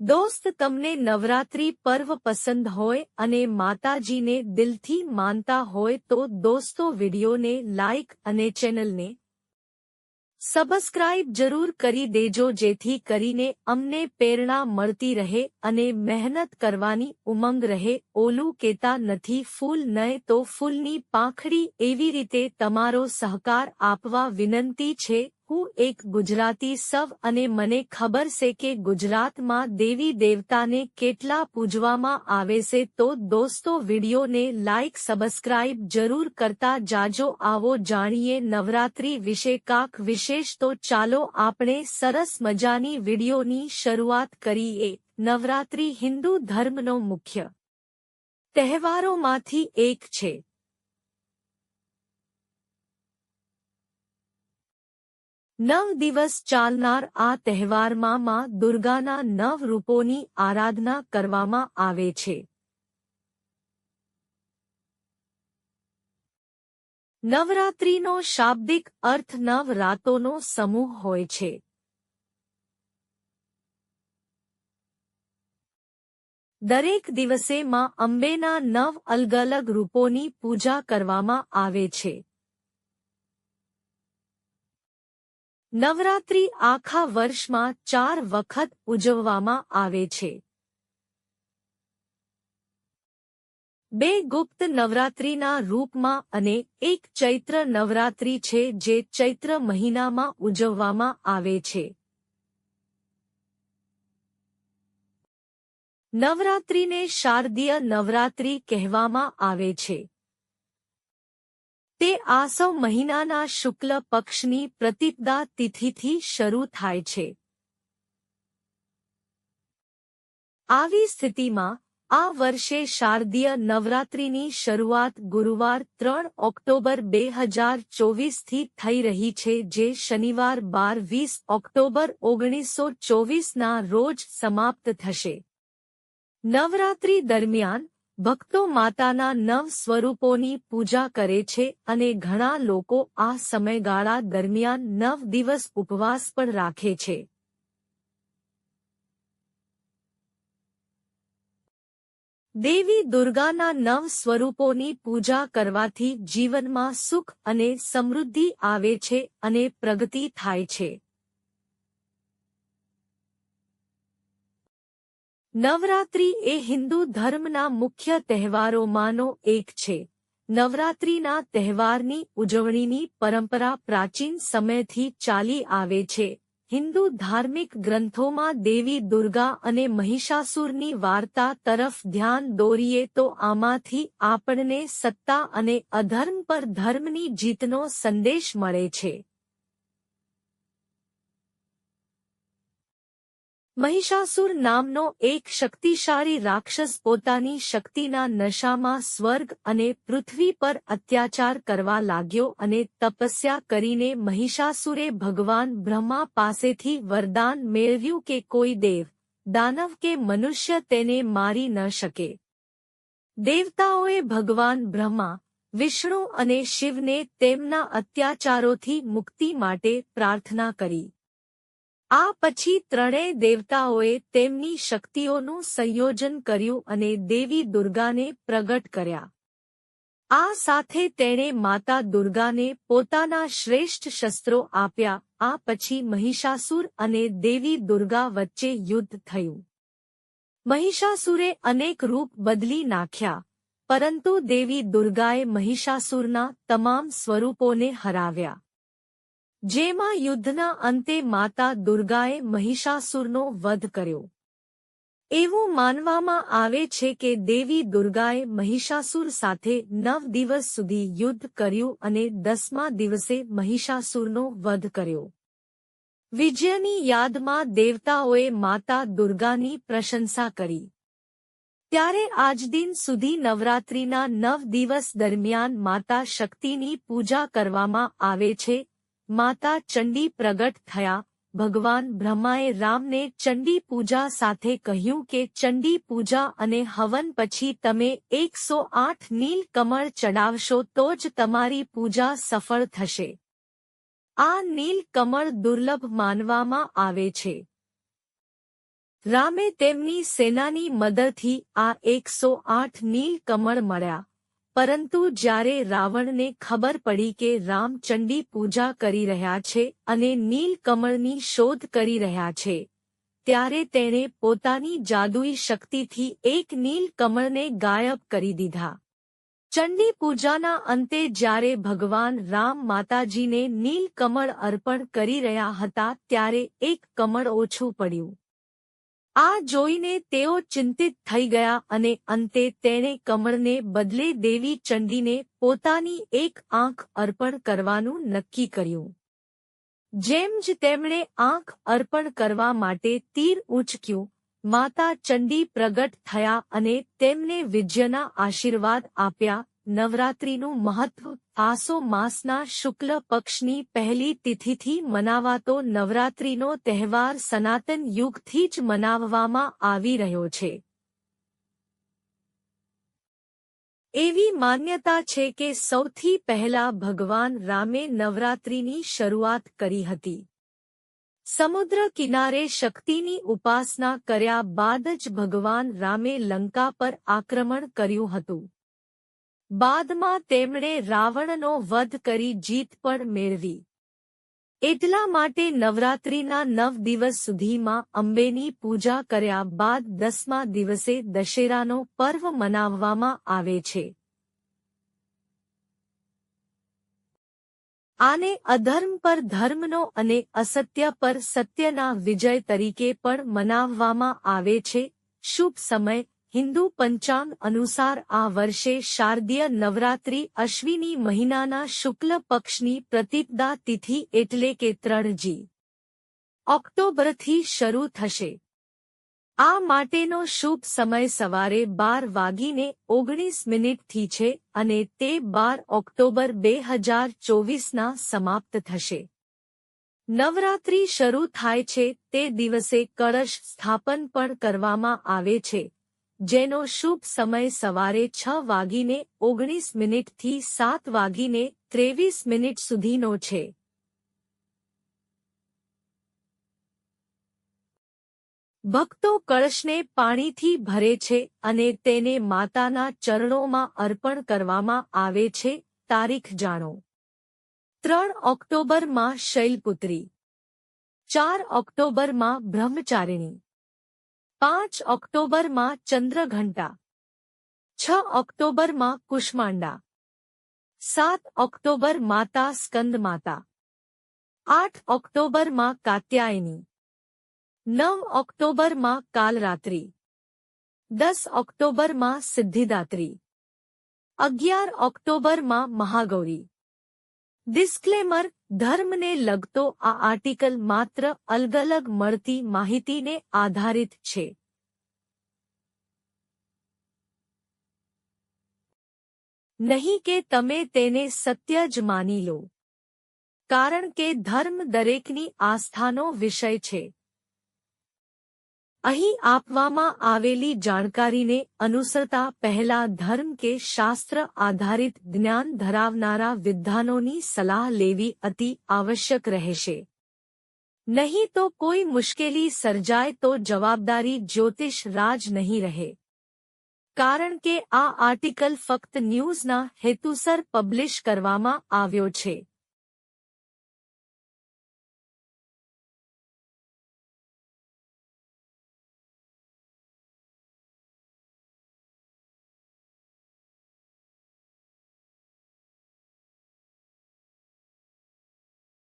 દોસ્ત, તમને નવરાત્રી પર્વ પસંદ હોય અને માતાજીને દિલથી માનતા હોય તો દોસ્તો, વિડિયોને લાઇક અને ચેનલને સબસ્ક્રાઇબ જરૂર કરી દેજો, જેથી કરીને અમને પ્રેરણા મળતી રહે અને મહેનત કરવાની ઉમંગ રહે. ઓલું કેતા નથી, ફૂલ નય તો ફૂલની પાંખડી એવી રીતે તમારો સહકાર આપવા વિનંતી છે. હું એક ગુજરાતી સવ અને મને ખબર છે કે ગુજરાતમાં દેવી દેવતાને કેટલા પૂજવામાં આવે છે તો દોસ્તો વિડીયોને લાઇક સબસ્ક્રાઇબ જરૂર કરતા જાજો. આવો જાણીએ નવરાત્રી વિશે કાક વિશેષ. તો ચાલો આપણે સરસ મજાની વિડીયોની શરૂઆત કરીએ. નવરાત્રી હિન્દુ ધર્મનો મુખ્ય તહેવારોમાંથી એક છે. નવ દિવસ ચાલનાર આ તહેવારમાં માં દુર્ગાના નવ રૂપોની આરાધના કરવામાં આવે છે. નવરાત્રિનો શાબ્દિક અર્થ નવ રાતોનો સમૂહ હોય છે. દરેક દિવસે માં અંબેના નવ અલગ અલગ રૂપોની પૂજા કરવામાં આવે છે. નવરાત્રિ આખા વર્ષમાં ચાર વખત ઉજવવામાં આવે છે. બે ગુપ્ત નવરાત્રિના રૂપમાં અને એક ચૈત્ર નવરાત્રિ છે જે ચૈત્ર મહિનામાં ઉજવવામાં આવે છે. નવરાત્રિને શારદીય નવરાત્રિ કહેવામાં આવે છે. તે આસવ મહિનાના શુક્લ પક્ષની પ્રતિપદા તિથિથી શરૂ થાય છે. આવી સ્થિતિમાં, આ વર્ષે શારદીય નવરાત્રિની શરૂઆત ગુરુવાર ત્રણ ઓક્ટોબર બે હજાર ચોવીસથી થઈ રહી છે, જે શનિવાર બાર વીસ ઓક્ટોબર ઓગણીસો ચોવીસના રોજ સમાપ્ત થશે. નવરાત્રી દરમિયાન ભક્તો માતાના નવ સ્વરૂપોની પૂજા કરે છે અને ઘણા લોકો આ સમયગાળા દરમિયાન નવ દિવસ ઉપવાસ પણ રાખે છે. દેવી દુર્ગાના નવ સ્વરૂપોની પૂજા કરવાથી જીવનમાં સુખ અને સમૃદ્ધિ આવે છે અને પ્રગતિ થાય છે. નવરાત્રી એ હિન્દુ ધર્મના મુખ્ય તહેવારોમાંનો એક છે. નવરાત્રીના તહેવારની ઉજવણીની પરંપરા પ્રાચીન સમયથી ચાલી આવે છે. હિન્દુ ધાર્મિક ગ્રંથોમાં દેવી દુર્ગા અને મહિષાસુરની વાર્તા તરફ ધ્યાન દોરીએ તો આમાંથી આપણને સત્તા અને અધર્મ પર ધર્મની જીતનો સંદેશ મળે છે. મહિષાસુર નામનો એક શક્તિશાળી રાક્ષસ પોતાની શક્તિના નશામાં સ્વર્ગ અને પૃથ્વી પર અત્યાચાર કરવા લાગ્યો અને તપસ્યા કરીને મહિષાસુરે ભગવાન બ્રહ્મા પાસેથી વરદાન મેળવ્યું કે કોઈ દેવ, દાનવ કે મનુષ્ય તેને મારી ન શકે. દેવતાઓએ ભગવાન બ્રહ્મા, વિષ્ણુ અને શિવને તેમના અત્યાચારોથી મુક્તિ માટે પ્રાર્થના કરી. આ પછી ત્રણેય દેવતાઓએ તેમની શક્તિઓનું સંયોજન કર્યું અને દેવી દુર્ગાને પ્રગટ કર્યા. આ સાથે તેણે માતા દુર્ગાને પોતાના શ્રેષ્ઠ શસ્ત્રો આપ્યા, આ પછી મહિષાસુર અને દેવી દુર્ગા વચ્ચે યુદ્ધ થયું. મહિષાસુરે અનેક રૂપ બદલી નાખ્યા, પરંતુ દેવી દુર્ગાએ મહિષાસુરના તમામ સ્વરૂપોને હરાવ્યા. જેમાં યુદ્ધના અંતે માતા દુર્ગાએ મહિષાસુરનો વધ કર્યો. એવું માનવામાં આવે છે કે દેવી દુર્ગાએ મહિષાસુર સાથે નવ દિવસ સુધી યુદ્ધ કર્યું અને દસમા દિવસે મહિષાસુરનો વધ કર્યો. વિજયની યાદમાં દેવતાઓએ માતા દુર્ગાની પ્રશંસા કરી. ત્યારે આજ દિન સુધી નવરાત્રિના નવ દિવસ દરમિયાન માતા શક્તિની પૂજા કરવામાં આવે છે માતા ચંડી પ્રગટ થયા. ભગવાન બ્રહ્માએ રામને ચંડી પૂજા સાથે કહ્યું કે, ચંડી પૂજા અને હવન પછી તમે એકસો આઠ નીલ કમળ ચડાવશો તો જ તમારી પૂજા સફળ થશે. આ નીલ કમળ દુર્લભ માનવામાં આવે છે. રામે તેમની સેનાની મદદથી આ એકસો આઠ નીલ કમળ મળ્યા. પરંતુ જ્યારે રાવણને ખબર પડી કે રામ ચંડી પૂજા કરી રહ્યા છે અને નીલકમળની શોધ કરી રહ્યા છે, ત્યારે તેણે પોતાની જાદુઈ શક્તિથી એક નીલકમળને ગાયબ કરી દીધા. ચંડી પૂજાના અંતે જ્યારે ભગવાન રામ માતાજીને નીલ કમળ અર્પણ કરી રહ્યા હતા, ત્યારે એક કમળ ઓછું પડ્યું. આ જોઈને તેઓ ચિંતિત થઈ ગયા અને અંતે તેણે કમળને બદલે દેવી ચંડીને પોતાની એક આંખ અર્પણ કરવાનું નક્કી કર્યું. જેમ જ તેમણે આંખ અર્પણ કરવા માટે તીર ઉંચક્યું માતા ચંડી પ્રગટ થયા અને તેમને વિજયના આશીર્વાદ આપ્યા નવરાત્રિનું મહત્વ આસો માસના શુક્લ પક્ષની પહેલી તિથિથી મનાવાતો નવરાત્રિનો તહેવાર સનાતન યુગથી જ મનાવવામાં આવી રહ્યો છે. એવી માન્યતા છે કે સૌથી પહેલા ભગવાન રામે નવરાત્રિની શરૂઆત કરી હતી. સમુદ્ર કિનારે શક્તિની ઉપાસના કર્યા બાદ જ ભગવાન રામે લંકા પર આક્રમણ કર્યું હતું. બાદમાં તેમણે રાવણનો વધ કરી જીત પણ મેળવી. એટલા માટે નવરાત્રિના નવ દિવસ સુધીમાં અંબેની પૂજા કર્યા બાદ દસમા દિવસે દશેરાનો પર્વ મનાવવામાં આવે છે. આને અધર્મ પર ધર્મનો અને અસત્ય પર સત્યના વિજય તરીકે પણ મનાવવામાં આવે છે. શુભ સમય હિન્દુ પંચાંગ અનુસાર આ વર્ષે શારદીય નવરાત્રિ અશ્વિની મહિનાના શુક્લ પક્ષની પ્રતિપદા તિથિ એટલે કે ત્રણજી. ઓક્ટોબરથી શરૂ થશે. આ માટેનો શુભ સમય સવારે બાર વાગીને ઓગણીસ મિનિટથી છે અને તે બાર ઓક્ટોબર બે હજાર ચોવીસના સમાપ્ત થશે. નવરાત્રિ શરૂ થાય છે તે દિવસે કળશ સ્થાપન પણ કરવામાં આવે છે. જેનો શુભ સમય સવારે છ વાગીને ઓગણીસ મિનિટથી સાત વાગીને ત્રેવીસ મિનિટ સુધીનો છે. ભક્તો કળશને પાણીથી ભરે છે અને તેને માતાના ચરણોમાં અર્પણ કરવામાં આવે છે. તારીખ જાણો. ત્રણ ઓક્ટોબરમાં શૈલપુત્રી. ચાર ઓક્ટોબરમાં બ્રહ્મચારિણી. પાંચ ઓક્ટોબરમાં ચંદ્રઘંટા. છ ઓક્ટોબરમાં કુષ્માંડા. સાત ઓક્ટોબર માતા સ્કંદ માતા આઠ ઓક્ટોબરમાં કાત્યાયની. નવ ઓક્ટોબરમાં કાલરાત્રિ. દસ ઓક્ટોબરમાં સિદ્ધિદાત્રી. અગિયાર ઓક્ટોબરમાં મહાગૌરી. ડિસ્ક્લેમર ધર્મને લગતો આ આર્ટિકલ માત્ર અલગ અલગ મળતી માહિતીને આધારિત છે નહીં કે તમે તેને સત્ય જ માની લો કારણ કે ધર્મ દરેકની આસ્થાનો વિષય છે અહીં આપવામાં આવેલી જાણકારીને અનુસરતા પહેલા ધર્મ કે શાસ્ત્ર આધારિત જ્ઞાન ધરાવનારા વિદ્વાનોની સલાહ લેવી અતિ આવશ્યક રહેશે. નહીં તો કોઈ મુશ્કેલી સર્જાય તો જવાબદારી જ્યોતિષ રાજ નહીં રહે. કારણ કે આ આર્ટિકલ ફક્ત ન્યૂઝના હેતુસર પબ્લિશ કરવામાં આવ્યો છે.